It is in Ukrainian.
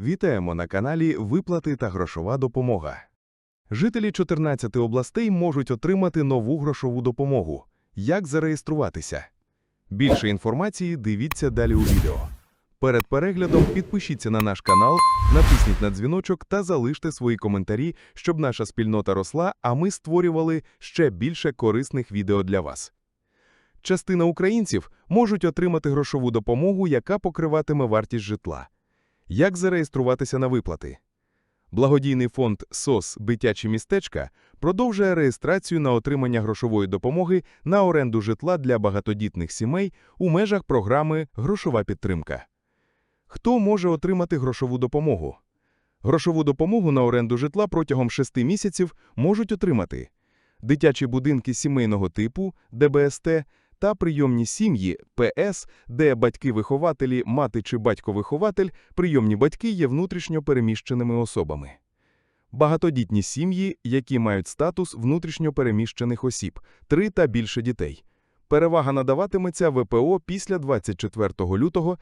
Вітаємо на каналі Виплати та грошова допомога. Жителі 14 областей можуть отримати нову грошову допомогу. Як зареєструватися? Більше інформації дивіться далі у відео. Перед переглядом підпишіться на наш канал, натисніть на дзвіночок та залиште свої коментарі, щоб наша спільнота росла, а ми створювали ще більше корисних відео для вас. Частина українців можуть отримати грошову допомогу, яка покриватиме вартість житла. Як зареєструватися на виплати? Благодійний фонд СОС «Дитячі містечка» продовжує реєстрацію на отримання грошової допомоги на оренду житла для багатодітних сімей у межах програми «Грошова підтримка». Хто може отримати грошову допомогу? Грошову допомогу на оренду житла протягом 6 місяців можуть отримати дитячі будинки сімейного типу ДБСТ та прийомні сім'ї ПС, де батьки-вихователі, мати чи батько-вихователь, прийомні батьки є внутрішньо переміщеними особами. Багатодітні сім'ї, які мають статус внутрішньо переміщених осіб, три та більше дітей. Перевага надаватиметься ВПО після 24 лютого